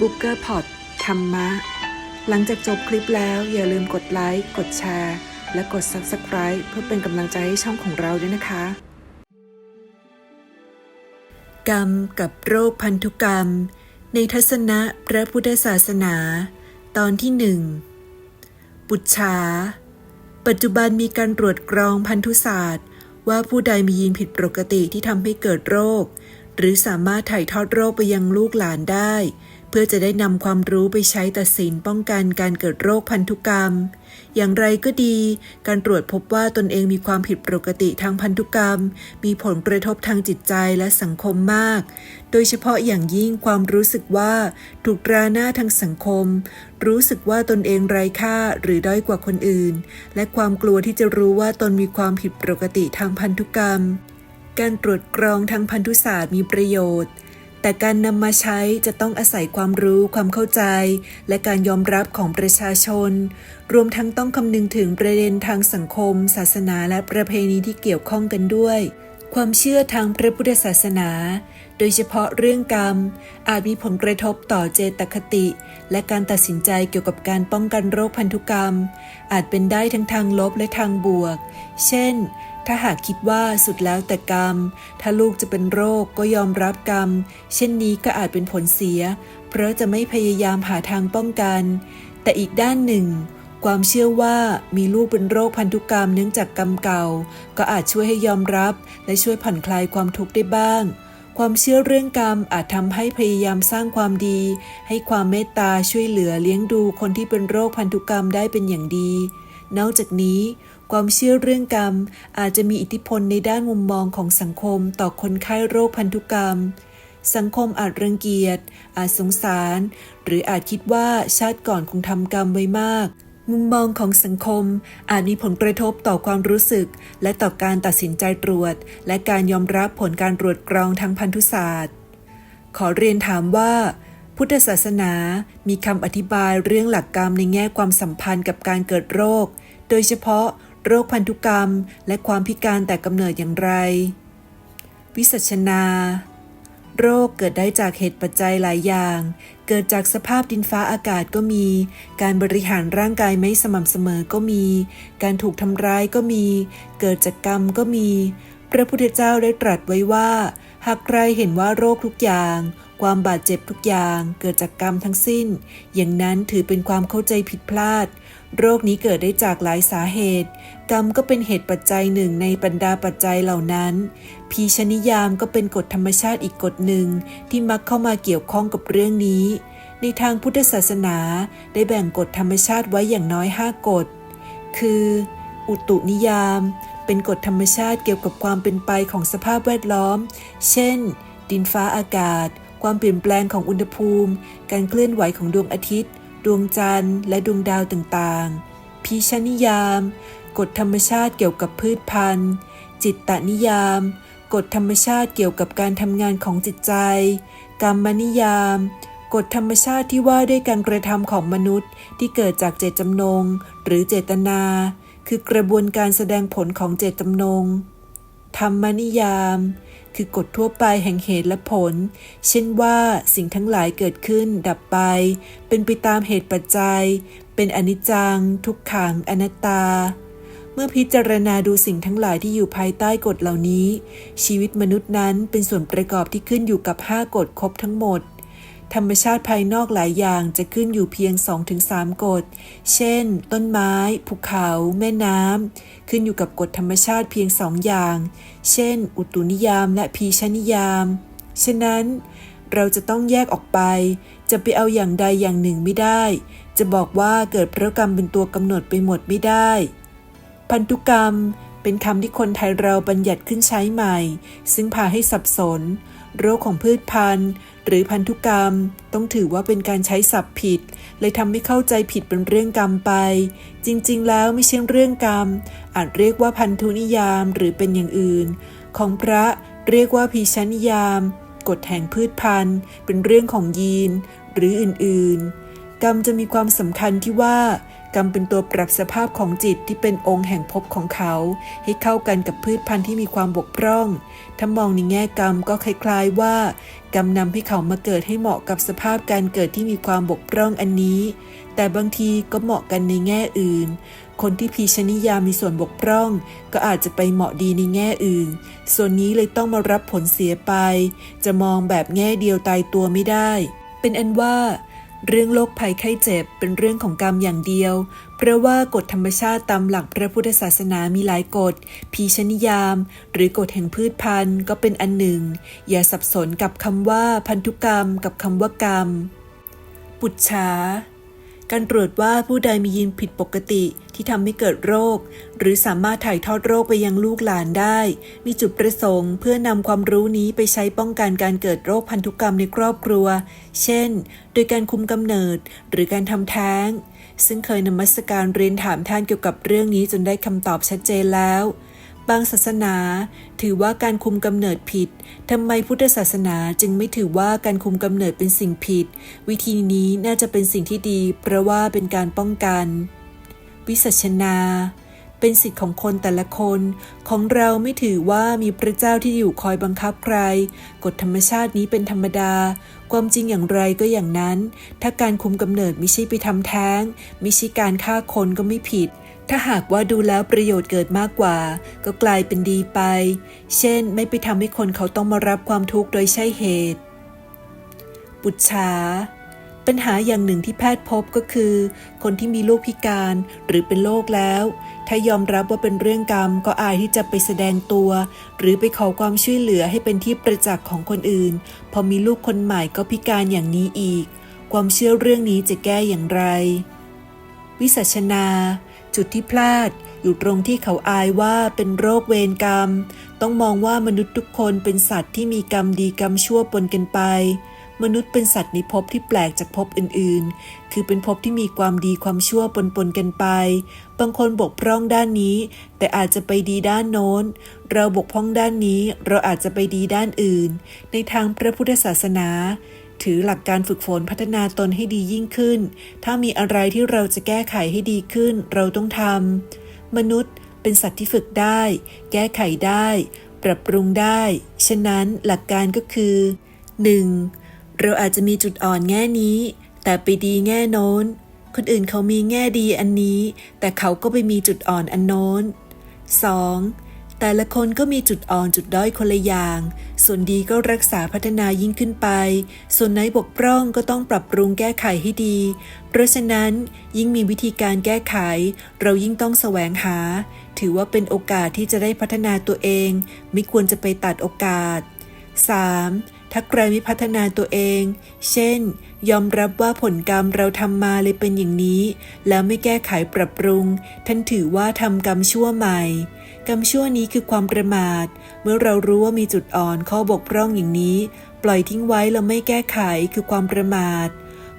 บุ๊กเกอร์พอดธรรมะ หลังจากจบคลิปแล้วอย่าลืมกดไลค์ กดแชร์ และกด Subscribe เพื่อเป็นกำลังใจให้ช่องของเราด้วยนะคะ กรรมกับโรคพันธุกรรม ในทัศนะพระพุทธศาสนา ตอนที่หนึ่งปุจฉาปัจจุบันมีการตรวจกรองพันธุศาสตร์ ว่าผู้ใดมียีนผิดปกติที่ทำให้เกิดโรค หรือสามารถถ่ายทอดโรคไปยังลูกหลานได้ พื่อจะได้นำความรู้ไปใช้ตัดสินป้องกันการเกิดโรคพันธุกรรม อย่างไรก็ดี การตรวจพบว่าตนเองมีความผิดปกติทางพันธุกรรม มีผลกระทบทางจิตใจและสังคมมาก โดยเฉพาะอย่างยิ่งความรู้สึกว่า ถูกตราหน้าทางสังคม รู้สึกว่าตนเองไร้ค่าหรือด้อยกว่าคนอื่น และความกลัวที่จะรู้ว่าตนมีความผิดปกติทางพันธุกรรม การตรวจกรองทางพันธุศาสตร์มีประโยชน์ แต่การนำมาใช้จะต้องอาศัยความรู้ความเข้าใจ และการยอมรับของประชาชน รวมทั้งต้องคำนึงถึงประเด็นทางสังคม ศาสนาและประเพณีที่เกี่ยวข้องกันด้วย ความเชื่อทางพระพุทธศาสนา โดยเฉพาะเรื่องกรรม อาจมีผลกระทบต่อเจตคติ และการตัดสินใจเกี่ยวกับการป้องกันโรคพันธุกรรม อาจเป็นได้ทั้งทางลบและทางบวก เช่น ถ้าหากคิดว่าสุดแล้วแต่กรรม ถ้าลูกจะเป็นโรคก็ยอมรับกรรม เช่นนี้ก็อาจเป็นผลเสีย เพราะจะไม่พยายามหาทางป้องกัน แต่อีกด้านหนึ่ง ความเชื่อว่ามีลูกเป็นโรคพันธุกรรมเนื่องจากกรรมเก่า ก็อาจช่วยให้ยอมรับ และช่วยผ่อนคลายความทุกข์ได้บ้าง ความเชื่อเรื่องกรรมอาจทำให้พยายามสร้างความดี ให้ความเมตตาช่วยเหลือเลี้ยงดูคนที่เป็นโรคพันธุกรรมได้เป็นอย่างดี นอกจากนี้ ความเชื่อเรื่องกรรม อาจจะมีอิทธิพลในด้านมุมมองของสังคมต่อคนไข้โรคพันธุกรรม สังคมอาจรังเกียจ อาจสงสาร หรืออาจคิดว่าชาติก่อนคงทำกรรมไว้มาก มุมมองของสังคม อาจมีผลกระทบต่อความรู้สึก และต่อการตัดสินใจตรวจ และการยอมรับผลการตรวจกรองทางพันธุศาสตร์ ขอเรียนถามว่าพุทธศาสนามีคำอธิบายเรื่องหลักกรรมในแง่ความสัมพันธ์กับการเกิดโรค โดยเฉพาะ โรคพันธุกรรม และความพิการแต่กำเนิดอย่างไร วิสัชนา โรคเกิดได้จากเหตุปัจจัยหลายอย่าง เกิดจากสภาพดินฟ้าอากาศก็มี การบริหารร่างกายไม่สม่ำเสมอก็มี การถูกทำร้ายก็มี เกิดจากกรรมก็มี พระพุทธเจ้าได้ตรัสไว้ว่า หากใครเห็นว่าโรคทุกอย่างความบาดเจ็บทุกอย่างเกิดจากกรรมทั้งสิ้น อย่างนั้นถือเป็นความเข้าใจผิดพลาด โรคนี้เกิดได้จากหลายสาเหตุ กรรมก็เป็นเหตุปัจจัยหนึ่งในบรรดาปัจจัยเหล่านั้น พีชนิยามก็เป็นกฎธรรมชาติอีกกฎหนึ่งที่มักเข้ามาเกี่ยวข้องกับเรื่องนี้ ในทางพุทธศาสนาได้แบ่งกฎธรรมชาติไว้อย่างน้อย5กฎ คือ อุตุนิยาม เป็นกฎธรรมชาติเกี่ยวกับความเป็นไปของสภาพแวดล้อม เช่น ดินฟ้าอากาศ ความเปลี่ยนแปลงของอุณหภูมิ การเคลื่อนไหวของดวงอาทิตย์ ดวงจันทร์และดวงดาวต่างๆ พีชนิยาม กฎธรรมชาติเกี่ยวกับพืชพันธุ์ จิตตนิยาม กฎธรรมชาติเกี่ยวกับการทำงานของจิตใจ กรรมนิยาม กฎธรรมชาติที่ว่าด้วยการกระทำของมนุษย์ที่เกิดจากเจตจำนง หรือเจตนา คือกระบวนการแสดงผลของเจตจำนง ธรรมนิยาม คือกฎทั่วไปแห่งเหตุและผล เช่นว่าสิ่งทั้งหลายเกิดขึ้นดับไป เป็นไปตามเหตุปัจจัย เป็นอนิจจัง ทุกขังอนัตตา เมื่อพิจารณาดูสิ่งทั้งหลายที่อยู่ภายใต้กฎเหล่านี้ ชีวิตมนุษย์นั้นเป็นส่วนประกอบที่ขึ้นอยู่กับ 5กฎครบทั้งหมด ธรรมชาติภายนอกหลายอย่างจะขึ้นอยู่เพียง 2-3 กฎ เช่น ต้นไม้ ภูเขา แม่น้ำ ขึ้นอยู่กับกฎธรรมชาติเพียงสองอย่าง เช่น อุตุนิยามและพีชนิยาม ฉะนั้น เราจะต้องแยกออกไป จะไปเอาอย่างใดอย่างหนึ่งไม่ได้ จะบอกว่าเกิดเพราะกรรมเป็นตัวกำหนดไปหมดไม่ได้ พันธุกรรมเป็นคำที่คนไทยเราบัญญัติขึ้นใช้ใหม่ ซึ่งพาให้สับสน โรคของพืชพันธุ์ หรือพันธุกรรม ต้องถือว่าเป็นการใช้ศัพท์ผิด เลยทำให้เข้าใจผิดเป็นเรื่องกรรมไป จริงๆ แล้วไม่ใช่เรื่องกรรม อาจเรียกว่าพันธุนิยามหรือเป็นอย่างอื่น ของพระเรียกว่าพีชนิยาม กฎแห่งพืชพันธุ์ เป็นเรื่องของยีน หรืออื่นๆ กรรมจะมีความสำคัญที่ว่า กรรมเป็นตัวปรับสภาพของจิตที่เป็นองค์แห่งภพของเขา ให้เข้ากันกับพืชพันธุ์ที่มีความบกพร่อง ถ้ามองในแง่กรรมก็คล้ายๆว่า กรรมนำให้เขามาเกิดให้เหมาะกับสภาพการเกิดที่มีความบกพร่องอันนี้ แต่บางทีก็เหมาะกันในแง่อื่น คนที่พีชนิยามมีส่วนบกพร่อง ก็อาจจะไปเหมาะดีในแง่อื่น ส่วนนี้เลยต้องมารับผลเสียไป จะมองแบบแง่เดียวตายตัวไม่ได้ เป็นอันว่า เรื่องโรคภัยไข้เจ็บเป็นเรื่องของกรรมอย่างเดียว เพราะว่ากฎธรรมชาติตามหลักพระพุทธศาสนามีหลายกฎพีชนิยาม หรือกฎแห่งพืชพันธุ์ก็เป็นอันหนึ่ง อย่าสับสนกับคำว่าพันธุกรรมกับคำว่ากรรม ปุจฉา การตรวจว่าผู้ใดมียีนผิดปกติที่ทำให้เกิดโรค หรือสามารถถ่ายทอดโรคไปยังลูกหลานได้ มีจุดประสงค์ เพื่อนำความรู้นี้ไปใช้ป้องกันการเกิดโรคพันธุกรรมในครอบครัว เช่น โดยการคุมกำเนิดหรือการทำแท้ง ซึ่งเคยนมัสการเรียนถามท่านเกี่ยวกับเรื่องนี้จนได้คำตอบชัดเจนแล้ว บางศาสนาถือว่าการคุมกำเนิดผิด ทำไมพุทธศาสนาจึงไม่ถือว่าการคุมกำเนิดเป็นสิ่งผิด วิธีนี้น่าจะเป็นสิ่งที่ดี เพราะว่าเป็นการป้องกัน วิสัชนา เป็นสิทธิ์ของคนแต่ละคน ของเราไม่ถือว่ามีพระเจ้าที่อยู่คอยบังคับใคร กฎธรรมชาตินี้เป็นธรรมดา ความจริงอย่างไรก็อย่างนั้น ถ้าการคุมกำเนิดไม่ใช่ไปทำแท้ง ไม่ใช่การฆ่าคนก็ไม่ผิด ถ้าหากว่าดูแล้วประโยชน์เกิดมากกว่า ก็กลายเป็นดีไป เช่น ไม่ไปทำให้คนเขาต้องมารับความทุกข์โดยใช่เหตุ ปุจฉาปัญหาอย่างหนึ่งที่แพทย์พบก็คือ คนที่มีลูกพิการหรือเป็นโรคแล้ว ถ้ายอมรับว่าเป็นเรื่องกรรมก็อายที่จะไปแสดงตัว หรือไปขอความช่วยเหลือให้เป็นที่ประจักษ์ของคนอื่น พอมีลูกคนใหม่ก็พิการอย่างนี้อีก ความเชื่อเรื่องนี้จะแก้อย่างไร วิสัชนา จุดที่พลาดอยู่ตรงที่เขาอายว่าเป็นโรคเวรกรรม ต้องมองว่ามนุษย์ทุกคนเป็นสัตว์ที่มีกรรมดีกรรมชั่วปนกันไป มนุษย์เป็นสัตว์ในภพที่แปลกจากภพอื่นๆ คือเป็นภพที่มีความดีความชั่วปนๆกันไป บางคนบกพร่องด้านนี้ แต่อาจจะไปดีด้านโน้น เราบกพร่องด้านนี้ เราอาจจะไปดีด้านอื่น ในทางพระพุทธศาสนา ถือหลักการฝึกฝนพัฒนาตนให้ดียิ่งขึ้น ถ้ามีอะไรที่เราจะแก้ไขให้ดีขึ้น เราต้องทำ มนุษย์เป็นสัตว์ที่ฝึกได้ แก้ไขได้ ปรับปรุงได้ ฉะนั้นหลักการก็คือ 1. เราอาจจะมีจุดอ่อนแง่นี้ แต่ไปดีแง่โน้น คนอื่นเขามีแง่ดีอันนี้ แต่เขาก็ไปมีจุดอ่อนอันโน้น 2. แต่ละคนก็มีจุดอ่อนจุดด้อยคนละอย่าง ส่วนดีก็รักษาพัฒนายิ่งขึ้นไป ส่วนไหนบกพร่องก็ต้องปรับปรุงแก้ไขให้ดี เพราะฉะนั้นยิ่งมีวิธีการแก้ไข เรายิ่งต้องแสวงหา ถือว่าเป็นโอกาสที่จะได้พัฒนาตัวเอง ไม่ควรจะไปตัดโอกาส 3. ถ้าใครไม่พัฒนาตัวเอง เช่น ยอมรับว่าผลกรรมเราทำมาเลยเป็นอย่างนี้ แล้วไม่แก้ไขปรับปรุง ท่านถือว่าทำกรรมชั่วใหม่ กรรมชั่วนี้คือความประมาท เมื่อเรารู้ว่ามีจุดอ่อนข้อบกพร่องอย่างนี้ ปล่อยทิ้งไว้แล้วไม่แก้ไขคือความประมาท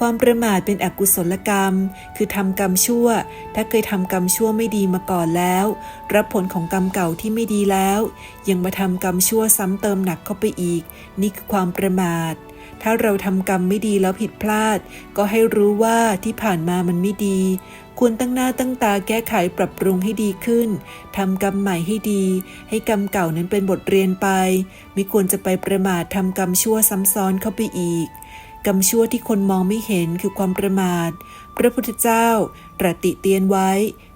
ความประมาทเป็นอกุศลกรรม คือทำกรรมชั่ว ถ้าเคยทำกรรมชั่วไม่ดีมาก่อนแล้ว รับผลของกรรมเก่าที่ไม่ดีแล้ว ยังมาทำกรรมชั่วซ้ำเติมหนักเข้าไปอีก นี่คือความประมาท ถ้าเราทำกรรมไม่ดีแล้วผิดพลาด ก็ให้รู้ว่าที่ผ่านมามันไม่ดี ควรตั้งหน้าตั้งตาแก้ไขปรับปรุงให้ดีขึ้นทำกรรมใหม่ให้ดี ให้กรรมเก่านั้นเป็นบทเรียนไป ไม่ควรจะไปประมาททำกรรมชั่วซ้ำซ้อนเข้าไปอีก กรรมชั่วที่คนมองไม่เห็นคือความประมาท พระพุทธเจ้าตรัสติเตียนไว้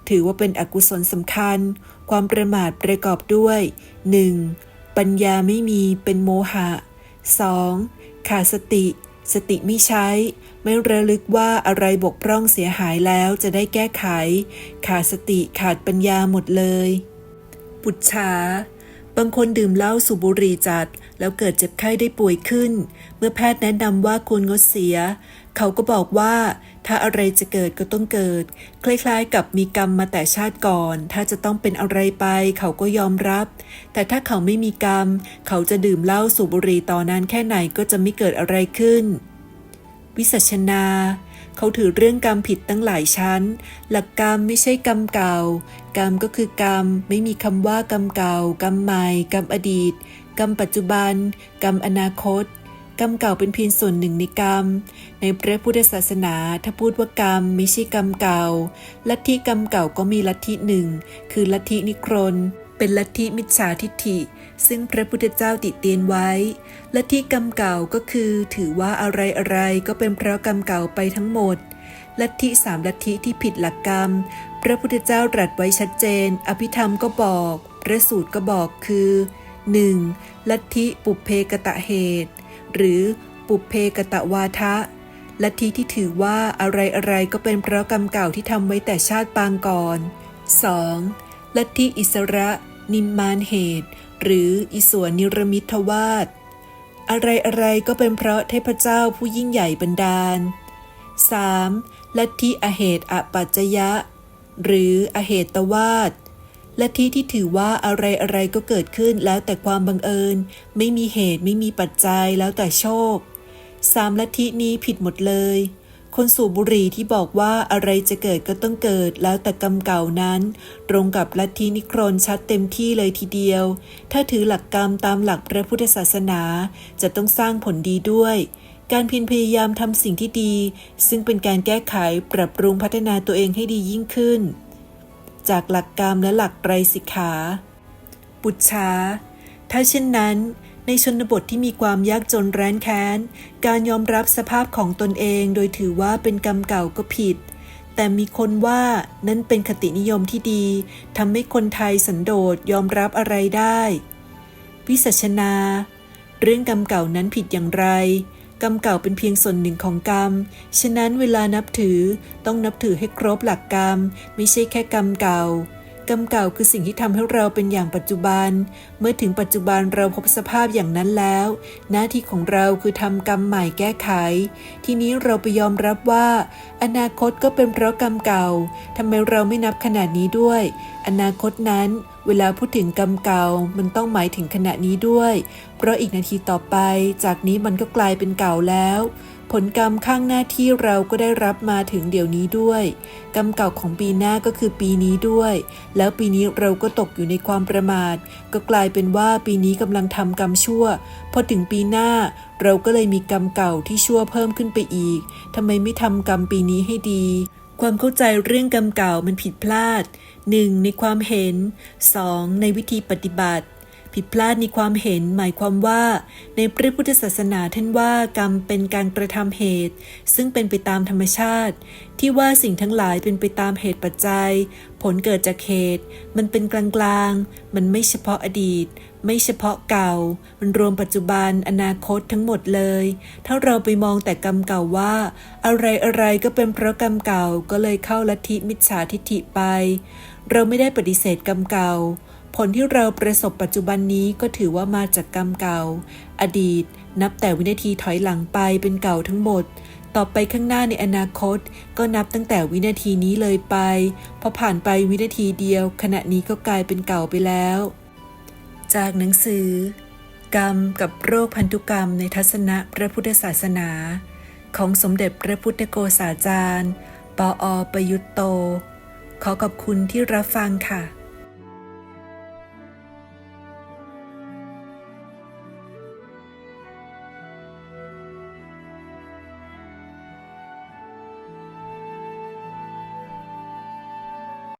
ถือว่าเป็นอกุศลสำคัญ ความประมาทประกอบด้วย 1. ปัญญาไม่มีเป็นโมหะ 2. ขาดสติ สติไม่ใช้ ไม่ระลึกว่าอะไรบกพร่องเสียหายแล้วจะได้แก้ไข ขาดสติขาดปัญญาหมดเลยปุจฉาบางคนดื่มเหล้าสูบบุหรี่จัด แล้วเกิดเจ็บไข้ได้ป่วยขึ้น เมื่อแพทย์แนะนำว่าควรงดเสีย เขาก็บอกว่า ถ้าอะไรจะเกิดก็ต้องเกิด คล้ายๆ กับมีกรรมมาแต่ชาติก่อน ถ้าจะต้องเป็นอะไรไปเขาก็ยอมรับ แต่ถ้าเขาไม่มีกรรม เขาจะดื่มเหล้าสูบบุหรี่ต่อนานแค่ไหนก็จะไม่เกิดอะไรขึ้น วิสัชนา เขาถือเรื่องกรรมผิดตั้งหลายชั้น หลักกรรมไม่ใช่กรรมเก่า กรรมก็คือกรรม ไม่มีคำว่ากรรมเก่า กรรมใหม่ กรรมอดีต กรรมปัจจุบัน กรรมอนาคต กรรมเก่าเป็นเพียงส่วนหนึ่งในกรรม ในพระพุทธศาสนาถ้าพูดว่ากรรมไม่ใช่กรรมเก่า ลัทธิกรรมเก่าก็มีลัทธิหนึ่ง คือลัทธินิครน เป็นลัทธิมิจฉาทิฏฐิ ซึ่งพระพุทธเจ้าติเตียนไว้ ลัทธิกรรมเก่าก็คือ ถือว่าอะไรอะไรก็เป็นเพราะกรรมเก่าไปทั้งหมด ลัทธิสามลัทธิที่ผิดหลักกรรม พระพุทธเจ้าตรัสไว้ชัดเจน อภิธรรมก็บอก พระสูตรก็บอกคือ 1. ลัทธิปุเพกตะเหตุ หรือปุเพกตะวาทะลัทธิที่ถือว่าอะไรอะไรๆก็เป็นเพราะกรรมเก่าที่ทำไว้แต่ชาติปางก่อน 2. ลัทธิอิสระ นิมมานเหตุ หรืออิสวนนิรมิทวาสอะไรอะไรๆก็เป็นเพราะเทพเจ้าผู้ยิ่งใหญ่บันดาล 3. ลัทธิอเหตุอปัจจยะ หรืออเหตวาส ลัทธิที่ถือว่าอะไรอะไรก็เกิดขึ้นแล้วแต่ความบังเอิญ ไม่มีเหตุไม่มีปัจจัยแล้วแต่โชคสามลัทธินี้ผิดหมดเลย คนสูบบุหรี่ที่บอกว่าอะไรจะเกิดก็ต้องเกิดแล้วแต่กรรมเก่านั้น ตรงกับลัทธินิครนชัดเต็มที่เลยทีเดียว ถ้าถือหลักกรรมตามหลักพระพุทธศาสนา จะต้องสร้างผลดีด้วยการเพียรพยายามทำสิ่งที่ดี ซึ่งเป็นการแก้ไขปรับปรุงพัฒนาตัวเองให้ดียิ่งขึ้น จากหลักกรรมและหลักไตรสิกขาปุจฉาถ้าเช่นนั้น ในชนบทที่มีความยากจนแร้นแค้น การยอมรับสภาพของตนเองโดยถือว่าเป็นกรรมเก่าก็ผิด แต่มีคนว่านั้นเป็นคตินิยมที่ดีทำให้คนไทยสันโดษยอมรับอะไรได้ วิสัชนา เรื่องกรรมเก่านั้นผิดอย่างไร กรรมเก่าเป็นเพียงส่วนหนึ่งของกรรม ฉะนั้นเวลานับถือต้องนับถือให้ครบหลักกรรม ไม่ใช่แค่กรรมเก่า กรรมเก่าคือสิ่งที่ทำให้เราเป็นอย่างปัจจุบัน เมื่อถึงปัจจุบันเราพบสภาพอย่างนั้นแล้ว หน้าที่ของเราคือทำกรรมใหม่แก้ไข ทีนี้เราไปยอมรับว่า อนาคตก็เป็นเพราะกรรมเก่าทำไมเราไม่นับขนาดนี้ด้วย อนาคตนั้น เวลาพูดถึงกรรมเก่ามันต้องหมายถึงขณะนี้ด้วย เพราะอีกนาทีต่อไป จากนี้มันก็กลายเป็นเก่าแล้ว ผลกรรมข้างหน้าที่เราก็ได้รับมาถึงเดี๋ยวนี้ด้วย กรรมเก่าของปีหน้าก็คือปีนี้ด้วย แล้วปีนี้เราก็ตกอยู่ในความประมาท ก็กลายเป็นว่าปีนี้กำลังทำกรรมชั่ว พอถึงปีหน้า เราก็เลยมีกรรมเก่าที่ชั่วเพิ่มขึ้นไปอีกทำไมไม่ทำกรรมปีนี้ให้ดี ความเข้าใจเรื่องกรรมเก่ามันผิดพลาด 1. ในความเห็น 2. ในวิธีปฏิบัติ ผิดพลาดในความเห็นหมายความว่า ในพระพุทธศาสนาท่านว่ากรรมเป็นการกระทำเหตุ ซึ่งเป็นไปตามธรรมชาติ ที่ว่าสิ่งทั้งหลายเป็นไปตามเหตุปัจจัย ผลเกิดจากเหตุ มันเป็นกลางๆ มันไม่เฉพาะอดีต ไม่เฉพาะเก่า มันรวมปัจจุบันอนาคตทั้งหมดเลย ถ้าเราไปมองแต่กรรมเก่าว่า อะไรอะไรก็เป็นเพราะกรรมเก่าก็เลยเข้าลัทธิมิจฉาทิฏฐิไป เราไม่ได้ปฏิเสธกรรมเก่า ผลที่เราประสบปัจจุบันนี้ก็ถือว่ามาจากกรรมเก่า อดีต นับแต่วินาทีถอยหลังไปเป็นเก่าทั้งหมด ต่อไปข้างหน้าในอนาคต ก็นับตั้งแต่วินาทีนี้เลยไป พอผ่านไปวินาทีเดียว ขณะนี้ก็กลายเป็นเก่าไปแล้ว จากหนังสือ กรรมกับโรคพันธุกรรมในทัศนะพระพุทธศาสนา ของสมเด็จพระพุทธโกษาจารย์ ปออประยุตโต ขอขอบคุณที่รับฟังค่ะ